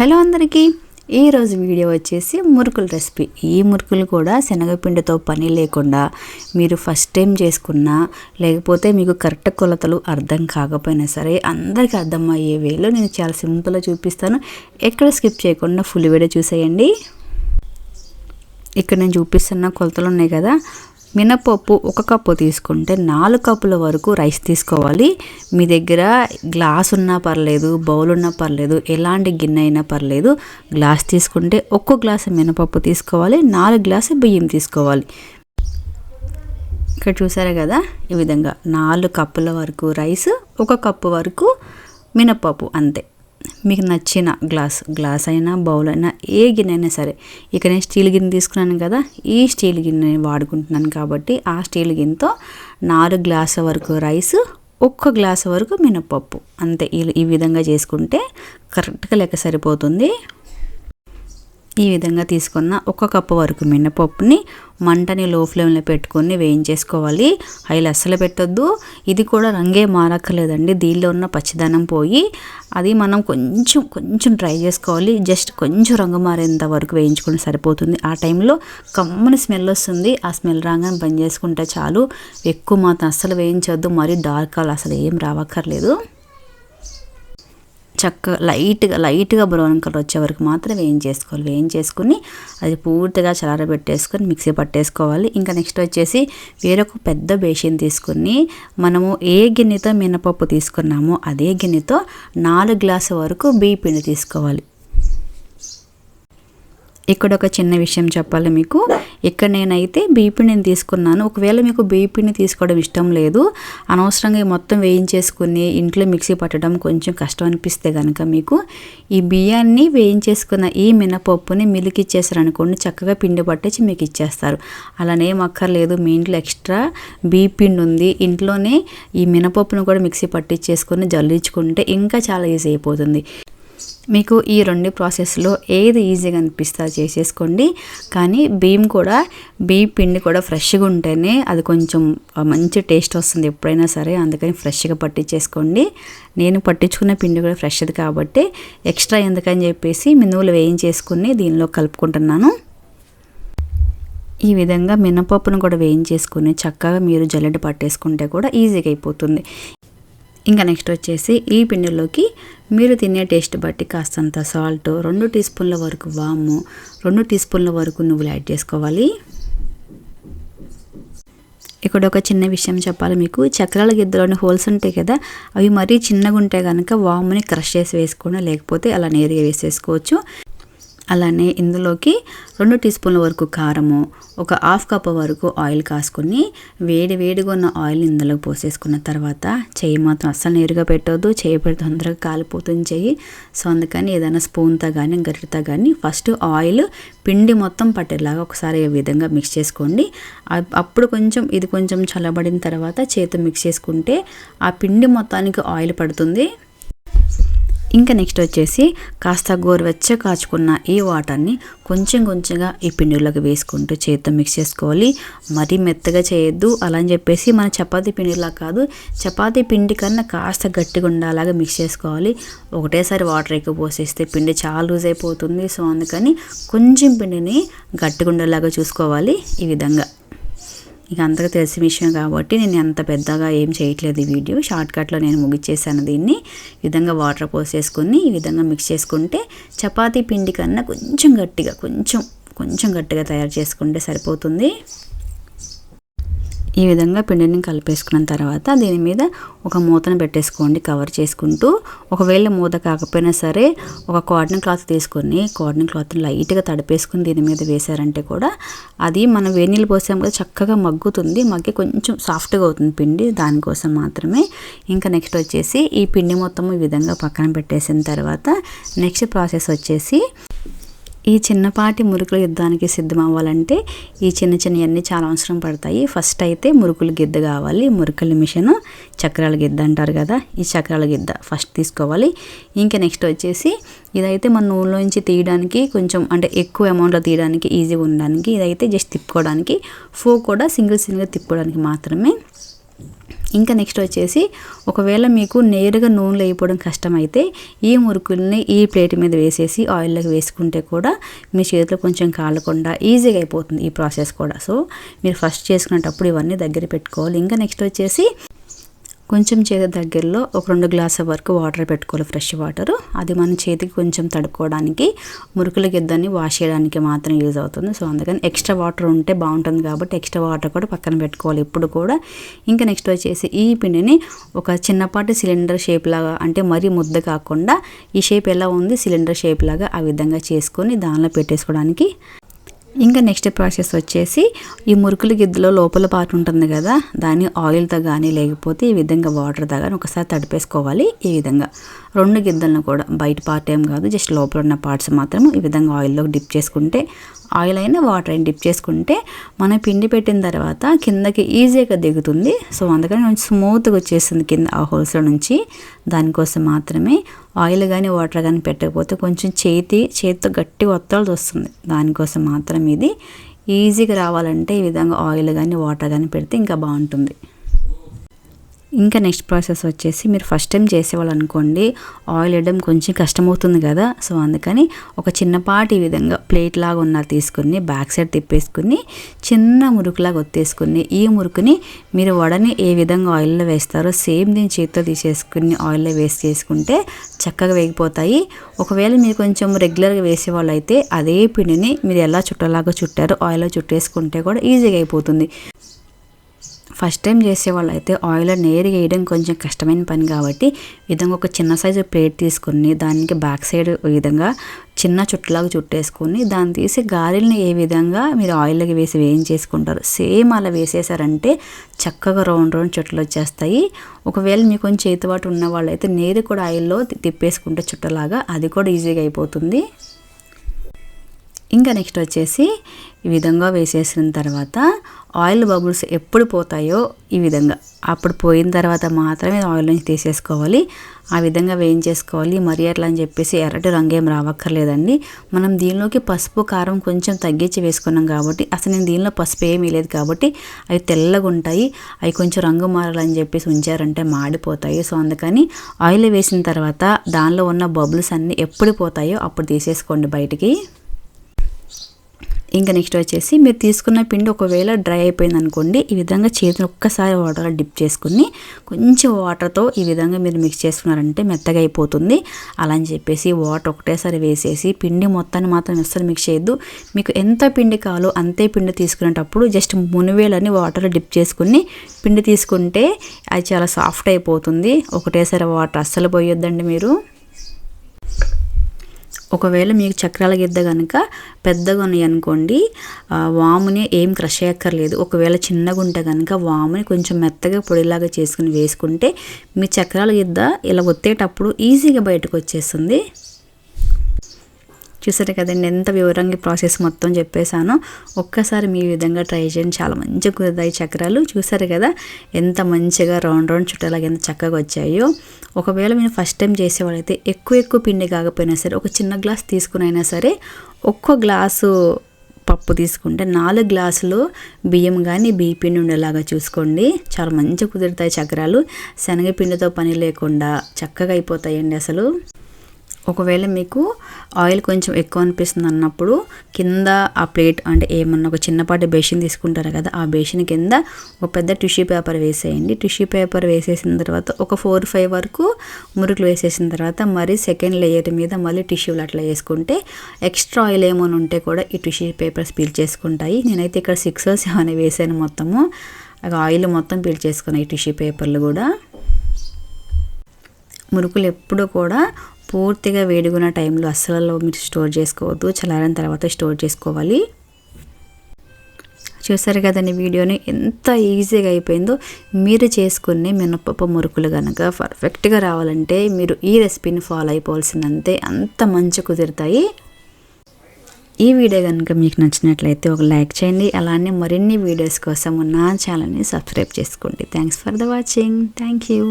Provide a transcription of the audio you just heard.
Hello అందరికీ. ఈరోజు video వచ్చేసి మురుకుల రెసిపీ. ఈ మురుకులు కూడా శనగపిండితో పని లేకుండా మీరు ఫస్ట్ టైం చేసుకున్నా లేకపోతే మీకు కరెక్ట్ కొలతలు అర్థం కాకపోయినా సరే అందరికీ అర్థమయ్యే వేలో నేను చాలా సింపుల్గా చూపిస్తాను. ఎక్కడ స్కిప్ చేయకుండా ఫుల్ వీడియో చూసేయండి. ఇక్కడ నేను చూపిస్తున్న కొలతలు ఉన్నాయి కదా. మినపప్పు ఒక కప్పు తీసుకుంటే నాలుగు కప్పుల వరకు రైస్ తీసుకోవాలి. మీ దగ్గర గ్లాస్ ఉన్నా పర్లేదు బౌల్ ఉన్నా పర్లేదు ఎలాంటి గిన్నె అయినా పర్లేదు. గ్లాస్ తీసుకుంటే ఒక్కో గ్లాసు మినపప్పు తీసుకోవాలి నాలుగు గ్లాసు బియ్యం తీసుకోవాలి. ఇక్కడ చూసారా కదా ఈ విధంగా నాలుగు కప్పుల వరకు రైస్ ఒక కప్పు వరకు మినపప్పు అంతే. మీకు నచ్చిన గ్లాస్ గ్లాస్ అయినా బౌల్ అయినా ఏ గిన్నె అయినా సరే. ఇక నేను స్టీల్ గిన్నె తీసుకున్నాను కదా ఈ స్టీల్ గిన్నె వాడుకుంటున్నాను కాబట్టి ఆ స్టీల్ గిన్నెతో నాలుగు గ్లాసుల వరకు రైస్ ఒక్క గ్లాసు వరకు మినపప్పు అంతే ఈ విధంగా చేసుకుంటే కరెక్ట్గా లెక్క సరిపోతుంది. ఈ విధంగా తీసుకున్న ఒక కప్పు వరకు మినపప్పుని మంటని లో ఫ్లేమ్లో పెట్టుకొని వేయించేసుకోవాలి. ఆయిల్ అస్సలు పెట్టొద్దు. ఇది కూడా రంగే మారక్కర్లేదండి. దీనిలో ఉన్న పచ్చిదనం పోయి అది మనం కొంచెం కొంచెం ట్రై చేసుకోవాలి. జస్ట్ కొంచెం రంగు మారేంత వరకు వేయించుకుంటే సరిపోతుంది. ఆ టైంలో కమ్మని స్మెల్ వస్తుంది. ఆ స్మెల్ రాగానే బంద్ చేసుకుంటే చాలు. ఎక్కువ మాత్రం అస్సలు వేయించొద్దు. మరీ డార్క్ కలర్ అసలు ఏం రావక్కర్లేదు. చక్కగా లైట్గా లైట్గా బ్రౌన్ కలర్ వచ్చే వరకు మాత్రం వేయించేసుకోవాలి. వేయించేసుకుని అది పూర్తిగా చలారబెట్టేసుకొని మిక్సీ పట్టేసుకోవాలి. ఇంకా నెక్స్ట్ వచ్చేసి వేరొక పెద్ద బేసిన్ తీసుకుని మనము ఏ గిన్నెతో మినపప్పు తీసుకున్నామో అదే గిన్నెతో నాలుగు గ్లాసు వరకు బియ్య పిండి తీసుకోవాలి. ఇక్కడ ఒక చిన్న విషయం చెప్పాలి మీకు. ఇక్కడ నేనైతే బీపీని తీసుకున్నాను. ఒకవేళ మీకు బీపీని తీసుకోవడం ఇష్టం లేదు అనవసరంగా మొత్తం వేయించేసుకుని ఇంట్లో మిక్సీ పట్టడం కొంచెం కష్టం అనిపిస్తే కనుక మీకు ఈ బియ్యాన్ని వేయించేసుకున్న ఈ మినపప్పుని మిల్క్ ఇచ్చేసారనుకోండి చక్కగా పిండి పట్టేసి మీకు ఇచ్చేస్తారు. అలానే అక్కర్లేదు మీ ఇంట్లో ఎక్స్ట్రా బీపిండి ఉంది ఇంట్లోనే ఈ మినపప్పును కూడా మిక్సీ పట్టించేసుకొని జల్లించుకుంటే ఇంకా చాలా ఈజీ అయిపోతుంది. మీకు ఈ రెండు ప్రాసెస్లో ఏది ఈజీగా అనిపిస్తే చేసేసుకోండి. కానీ బియ్యం కూడా బియ్యం పిండి కూడా ఫ్రెష్గా ఉంటేనే అది కొంచెం మంచి టేస్ట్ వస్తుంది ఎప్పుడైనా సరే. అందుకని ఫ్రెష్గా పట్టించేసుకోండి. నేను పట్టించుకున్న పిండి కూడా ఫ్రెష్ది కాబట్టి ఎక్స్ట్రా ఎందుకని చెప్పేసి మినువులు వేయించేసుకుని దీనిలో కలుపుకుంటున్నాను. ఈ విధంగా మినపప్పును కూడా వేయించేసుకుని చక్కగా మీరు జల్లెడ పట్టేసుకుంటే కూడా ఈజీగా అయిపోతుంది. ఇంకా నెక్స్ట్ వచ్చేసి ఈ పిండిలోకి మీరు తినే టేస్ట్ బట్టి కాస్తంత సాల్ట్ రెండు టీ స్పూన్ల వరకు వాము రెండు టీ స్పూన్ల వరకు నువ్వులు యాడ్ చేసుకోవాలి. ఇక్కడ ఒక చిన్న విషయం చెప్పాలి మీకు. చక్రాల గిద్దలోని హోల్స్ ఉంటాయి కదా అవి మరీ చిన్నగా ఉంటే కనుక వాముని క్రష్ చేసి వేసుకోండి లేకపోతే అలా నేరుగా వేసేసుకోవచ్చు. అలానే ఇందులోకి రెండు టీ స్పూన్ల వరకు కారము ఒక హాఫ్ కప్ వరకు ఆయిల్ కాసుకొని వేడి వేడిగా ఉన్న ఆయిల్ ఇందులో పోసేసుకున్న తర్వాత చేయి మాత్రం అస్సలు నేరుగా పెట్టవద్దు చేయి పెడితే తొందరగా కాలిపోతుంది చెయ్యి. సో అందుకని ఏదైనా స్పూన్తో కానీ గరిటతో కానీ ఫస్ట్ ఆయిల్ పిండి మొత్తం పట్టేలాగా ఒకసారి ఈ విధంగా మిక్స్ చేసుకోండి. అప్పుడు కొంచెం ఇది కొంచెం చల్లబడిన తర్వాత చేతి మిక్స్ చేసుకుంటే ఆ పిండి మొత్తానికి ఆయిల్ పడుతుంది. ఇంకా నెక్స్ట్ వచ్చేసి కాస్త గోరువెచ్చ కాచుకున్న ఈ వాటర్ని కొంచెం కొంచెంగా ఈ పిండిలోకి వేసుకుంటూ చేతితో మిక్స్ చేసుకోవాలి. మరీ మెత్తగా చేయొద్దు. అలా అని చెప్పేసి మన చపాతీ పిండిలా కాదు. చపాతీ పిండి కన్నా కాస్త గట్టిగా ఉండేలాగా మిక్స్ చేసుకోవాలి. ఒకటేసారి వాటర్ ఎక్కువ పోసేస్తే పిండి చాలా లూజ్ అయిపోతుంది. సో అందుకని కొంచెం పిండిని గట్టిగా ఉండేలాగా చూసుకోవాలి ఈ విధంగా. ఇక అంతగా తెలిసిన విషయం కాబట్టి నేను అంత పెద్దగా ఏం చేయట్లేదు ఈ వీడియో. షార్ట్కట్లో నేను ముగిచ్చేసాను దీన్ని. ఈ విధంగా వాటర్ పోసేసుకొని ఈ విధంగా మిక్స్ చేసుకుంటే చపాతీ పిండి కన్నా కొంచెం గట్టిగా కొంచెం కొంచెం గట్టిగా తయారు చేసుకుంటే సరిపోతుంది. ఈ విధంగా పిండిని కలిపేసుకున్న తర్వాత దీని మీద ఒక మూతను పెట్టేసుకోండి కవర్ చేసుకుంటూ. ఒకవేళ మూత కాకపోయినా సరే ఒక కాటన్ క్లాత్ తీసుకొని కాటన్ క్లాత్ని లైట్గా తడిపేసుకుని దీని మీద వేసారంటే కూడా అది మనం వేనీళ్ళు పోసాం కదా చక్కగా మగ్గుతుంది. మగ్గి కొంచెం సాఫ్ట్గా అవుతుంది పిండి దానికోసం మాత్రమే. ఇంకా నెక్స్ట్ వచ్చేసి ఈ పిండి మొత్తం ఈ విధంగా పక్కన పెట్టేసిన తర్వాత నెక్స్ట్ ప్రాసెస్ వచ్చేసి ఈ చిన్నపాటి మురుకుల యుద్ధానికి సిద్ధం అవ్వాలంటే ఈ చిన్న చిన్నవన్నీ చాలా అవసరం పడతాయి. ఫస్ట్ అయితే మురుకులు గిద్ద కావాలి. మురుకుల మిషన్ చక్రాల గిద్ద అంటారు కదా ఈ చక్రాల గిద్ద ఫస్ట్ తీసుకోవాలి. ఇంకా నెక్స్ట్ వచ్చేసి ఇదైతే మన నూనెలోంచి తీయడానికి కొంచెం అంటే ఎక్కువ అమౌంట్లో తీయడానికి ఈజీగా ఉండడానికి ఇదైతే జస్ట్ తిప్పుకోవడానికి ఫో కూడా సింగిల్ సింగిల్ తిప్పుకోవడానికి మాత్రమే ఇంకా నెక్స్ట్ వచ్చేసి ఒకవేళ మీకు నేరుగా నూనెలో వేయడం కష్టమైతే ఈ మురుకుల్ని ఈ ప్లేట్ మీద వేసేసి ఆయిల్లోకి వేసుకుంటే కూడా మీ చేతిలో కొంచెం కాలకుండా ఈజీగా అయిపోతుంది ఈ ప్రాసెస్ కూడా. సో మీరు ఫస్ట్ చేసుకునేటప్పుడు ఇవన్నీ దగ్గర పెట్టుకోవాలి. ఇంకా నెక్స్ట్ వచ్చేసి కొంచెం చేతి దగ్గరలో ఒక రెండు గ్లాసుల వరకు వాటర్ పెట్టుకోవాలి ఫ్రెష్ వాటర్. అది మన చేతికి కొంచెం తడుపుకోవడానికి మురుకుల గిద్దని వాష్ చేయడానికి మాత్రం యూజ్ అవుతుంది. సో అందుకని ఎక్స్ట్రా వాటర్ ఉంటే బాగుంటుంది కాబట్టి ఎక్స్ట్రా వాటర్ కూడా పక్కన పెట్టుకోవాలి. ఇప్పుడు కూడా ఇంకా నెక్స్ట్ వచ్చేసి ఈ పిండిని ఒక చిన్నపాటి సిలిండర్ షేప్ లాగా అంటే మరీ ముద్ద కాకుండా ఈ షేప్ ఎలా ఉంది సిలిండర్ షేప్ లాగా ఆ విధంగా చేసుకొని దానిలో పెట్టేసుకోవడానికి ఇంకా నెక్స్ట్ ప్రాసెస్ వచ్చేసి ఈ మురుకుల గిద్దలో లోపల పాటు ఉంటుంది కదా దాన్ని ఆయిల్తో కానీ లేకపోతే ఈ విధంగా వాటర్తో కానీ ఒకసారి తడిపేసుకోవాలి ఈ విధంగా. రెండు గిద్దలను కూడా బయట పార్ట్ ఏం కాదు జస్ట్ లోపల ఉన్న పార్ట్స్ మాత్రం ఈ విధంగా ఆయిల్లో డిప్ చేసుకుంటే ఆయిల్ అయినా వాటర్ అయినా డిప్ చేసుకుంటే మనం పిండి పెట్టిన తర్వాత కిందకి ఈజీగా దిగుతుంది. సో అందుకని కొంచెం స్మూత్గా వచ్చేస్తుంది కింద ఆ హోల్స్లో నుంచి. దానికోసం మాత్రమే ఆయిల్ కానీ వాటర్ కానీ పెట్టకపోతే కొంచెం చేతి చేతితో గట్టి ఒత్తాల్సి వస్తుంది. దానికోసం మాత్రం ఇది ఈజీగా రావాలంటే ఈ విధంగా ఆయిల్ కానీ వాటర్ కానీ పెడితే ఇంకా బాగుంటుంది. ఇంకా నెక్స్ట్ ప్రాసెస్ వచ్చేసి మీరు ఫస్ట్ టైం చేసేవాళ్ళు అనుకోండి ఆయిల్ వేయడం కొంచెం కష్టమవుతుంది కదా. సో అందుకని ఒక చిన్నపాటి విధంగా ప్లేట్ లాగా ఉన్న తీసుకుని బ్యాక్ సైడ్ తిప్పేసుకుని చిన్న మురుకులాగా ఒత్తేసుకుని ఈ మురుకుని మీరు వడని ఏ విధంగా ఆయిల్లో వేస్తారో సేమ్ దీని చేతితో తీసేసుకుని ఆయిల్లో వేసి చేసుకుంటే చక్కగా వేగిపోతాయి. ఒకవేళ మీరు కొంచెం రెగ్యులర్గా వేసేవాళ్ళు అయితే అదే పిండిని మీరు ఎలా చుట్టలాగా చుట్టారో ఆయిల్లో చుట్టేసుకుంటే కూడా ఈజీగా అయిపోతుంది. ఫస్ట్ టైం చేసేవాళ్ళు అయితే ఆయిల్ నేరుగా వేయడం కొంచెం కష్టమైన పని కాబట్టి విధంగా ఒక చిన్న సైజు ప్లేట్ తీసుకుని దానికి బ్యాక్ సైడ్ విధంగా చిన్న చుట్టలాగా చుట్టేసుకొని దాన్ని తీసి గారెల్ని ఏ విధంగా మీరు ఆయిల్లోకి వేసి వేయించేసుకుంటారు. సేమ్ అలా వేసేసారంటే చక్కగా రౌండ్ రౌండ్ చుట్టలు వచ్చేస్తాయి. ఒకవేళ మీకు కొంచెం చేతివాటు ఉన్న వాళ్ళు అయితే నేరు కూడా ఆయిల్లో తిప్పేసుకుంటే చుట్టలాగా అది కూడా ఈజీగా అయిపోతుంది. ఇంకా నెక్స్ట్ వచ్చేసి ఈ విధంగా వేసేసిన తర్వాత ఆయిల్ బబుల్స్ ఎప్పుడు పోతాయో ఈ విధంగా. అప్పుడు పోయిన తర్వాత మాత్రమే ఆయిల్ నుంచి తీసేసుకోవాలి. ఆ విధంగా వేయించేసుకోవాలి. మరి అట్లా అని చెప్పేసి ఎర్రటి రంగు ఏం రావక్కర్లేదండి. మనం దీనిలోకి పసుపు కారం కొంచెం తగ్గించి వేసుకున్నాం కాబట్టి అసలు నేను దీనిలో పసుపు ఏమీ లేదు కాబట్టి అవి తెల్లగా ఉంటాయి. అవి కొంచెం రంగు మారాలని చెప్పేసి ఉంచారంటే మాడిపోతాయి. సో అందుకని ఆయిల్ వేసిన తర్వాత దానిలో ఉన్న బబుల్స్ అన్నీ ఎప్పుడు పోతాయో అప్పుడు తీసేసుకోండి బయటికి. ఇంకా నెక్స్ట్ వచ్చేసి మీరు తీసుకున్న పిండి ఒకవేళ డ్రై అయిపోయింది అనుకోండి ఈ విధంగా చేతిని ఒక్కసారి వాటర్లో డిప్ చేసుకుని కొంచెం వాటర్తో ఈ విధంగా మీరు మిక్స్ చేసుకున్నారంటే మెత్తగా అయిపోతుంది. అలా అని చెప్పేసి వాటర్ ఒకటేసారి వేసేసి పిండి మొత్తాన్ని మాత్రం అస్సలు మిక్స్ చేయొద్దు. మీకు ఎంత పిండి కావాలో అంతే పిండి తీసుకునేటప్పుడు జస్ట్ మునివేలని వాటర్లో డిప్ చేసుకుని పిండి తీసుకుంటే అది చాలా సాఫ్ట్ అయిపోతుంది. ఒకటేసారి వాటర్ అస్సలు పోయొద్దండి మీరు. ఒకవేళ మీకు చక్రాల గిద్ద కనుక పెద్దగా ఉన్నాయి అనుకోండి వాముని ఏం క్రష్ చేయక్కర్లేదు. ఒకవేళ చిన్నగా ఉంటే కనుక వాముని కొంచెం మెత్తగా పొడిలాగా చేసుకుని వేసుకుంటే మీ చక్రాల గిద్ద ఇలా ఒత్తేటప్పుడు ఈజీగా బయటకు వచ్చేస్తుంది. చూసారు కదండి ఎంత వివరంగా ప్రాసెస్ మొత్తం చెప్పేశాను. ఒక్కసారి మీ విధంగా ట్రై చేయండి. చాలా మంచిగా కుదురుతాయి చక్రాలు చూసారు కదా ఎంత మంచిగా రౌండ్ రౌండ్ చుట్టాలకి ఎంత చక్కగా వచ్చాయో. ఒకవేళ మీరు ఫస్ట్ టైం చేసేవాళ్ళైతే ఎక్కువ ఎక్కువ పిండి కాకపోయినా సరే ఒక చిన్న గ్లాస్ తీసుకుని అయినా సరే ఒక్కో గ్లాసు పప్పు తీసుకుంటే నాలుగు గ్లాసులు బియ్యం కానీ బియ్య పిండి ఉండేలాగా చూసుకోండి. చాలా మంచిగా కుదురుతాయి చక్రాలు. శనగపిండితో పని లేకుండా చక్కగా అయిపోతాయండి అసలు. ఒకవేళ మీకు ఆయిల్ కొంచెం ఎక్కువ అనిపిస్తుంది అన్నప్పుడు కింద ఆ ప్లేట్ అంటే ఏమన్నా ఒక చిన్నపాటి బేసిన్ తీసుకుంటారు కదా ఆ బేసిన్ కింద ఒక పెద్ద టిష్యూ పేపర్ వేసేయండి. టిష్యూ పేపర్ వేసేసిన తర్వాత ఒక ఫోర్ ఫైవ్ వరకు మురుకులు వేసేసిన తర్వాత మరి సెకండ్ లేయర్ మీద మళ్ళీ టిష్యూలు అట్లా వేసుకుంటే ఎక్స్ట్రా ఆయిల్ ఏమైనా ఉంటే కూడా ఈ టిష్యూ పేపర్స్ పీల్ చేసుకుంటాయి. నేనైతే ఇక్కడ సిక్స్ సెవెన్ వేసాను మొత్తము. ఆయిల్ మొత్తం పీల్ చేసుకున్నాయి ఈ టిష్యూ పేపర్లు కూడా. మురుకులు ఎప్పుడూ కూడా పూర్తిగా వేడిగున్న టైంలో అస్సలు మీరు స్టోర్ చేసుకోవద్దు. చల్లారిన తర్వాత స్టోర్ చేసుకోవాలి. చూసారు కదండి వీడియోని ఎంత ఈజీగా అయిపోయిందో. మీరు చేసుకునే మినపప్పు మురుకులు కనుక పర్ఫెక్ట్గా రావాలంటే మీరు ఈ రెసిపీని ఫాలో అయిపోవాల్సిందంతే అంత మంచి కుదురుతాయి. ఈ వీడియో కనుక మీకు నచ్చినట్లయితే ఒక లైక్ చేయండి. అలానే మరిన్ని వీడియోస్ కోసం నా ఛానల్ని సబ్స్క్రైబ్ చేసుకోండి. Thanks for the watching. Thank you.